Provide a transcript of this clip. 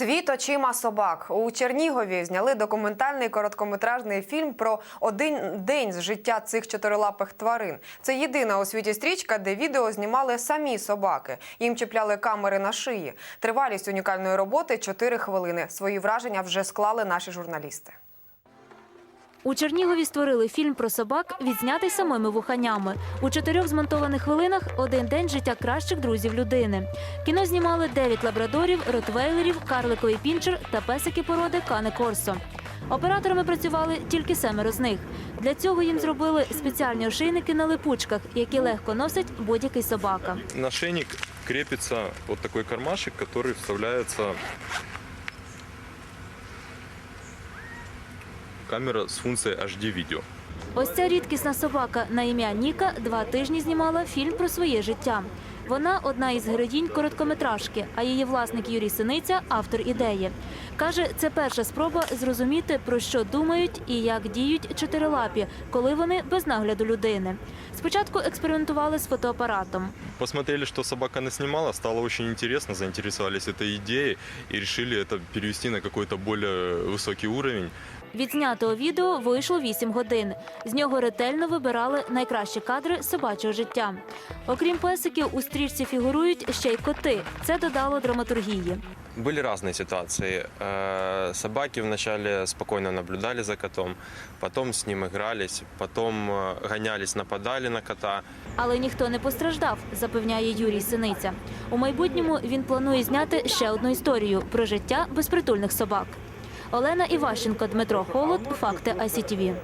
Світ очима собак у Чернігові зняли документальний короткометражний фільм про один день з життя цих чотирилапих тварин. Це єдина у світі стрічка, де відео знімали самі собаки. Їм чіпляли камери на шиї. Тривалість унікальної роботи 4 хвилини. Свої враження вже склали наші журналісти. У Чернігові створили фільм про собак, відзнятий самими вуханями. У чотирьох змонтованих хвилинах один день життя кращих друзів людини. Кіно знімали дев'ять лабрадорів, ротвейлерів, карликовий пінчер та песики породи Кане Корсо. Операторами працювали тільки семеро з них. Для цього їм зробили спеціальні ошейники на липучках, які легко носить будь-який собака. На шейник крепится вот такой кармашек, который вставляется камера з функцією HD відео. Ось ця рідкісна собака на ім'я Ніка два тижні знімала фільм про своє життя. Вона одна із героїнь короткометражки, а її власник Юрій Синиця автор ідеї. Каже, це перша спроба зрозуміти, про що думають і як діють чотирилапі, коли вони без нагляду людини. Спочатку експериментували з фотоапаратом. Посмотрели, что собака наснимала, стало очень интересно, заинтересовались этой идеей и решили это перевести на какой-то более высокий уровень. Від знятого відео вийшло 8 годин. З нього ретельно вибирали найкращі кадри собачого життя. Окрім песиків, у стрічці фігурують ще й коти. Це додало драматургії. Были разные ситуации. Э, Собаки вначале спокойно наблюдали за котом, потом с ним игрались, потом э, гонялись, нападали на кота. Але ніхто не постраждав, запевняє Юрій Синиця. У майбутньому він планує зняти ще одну історію про життя безпритульних собак. Олена Іващенко, Дмитро Холод, Факти ICTV.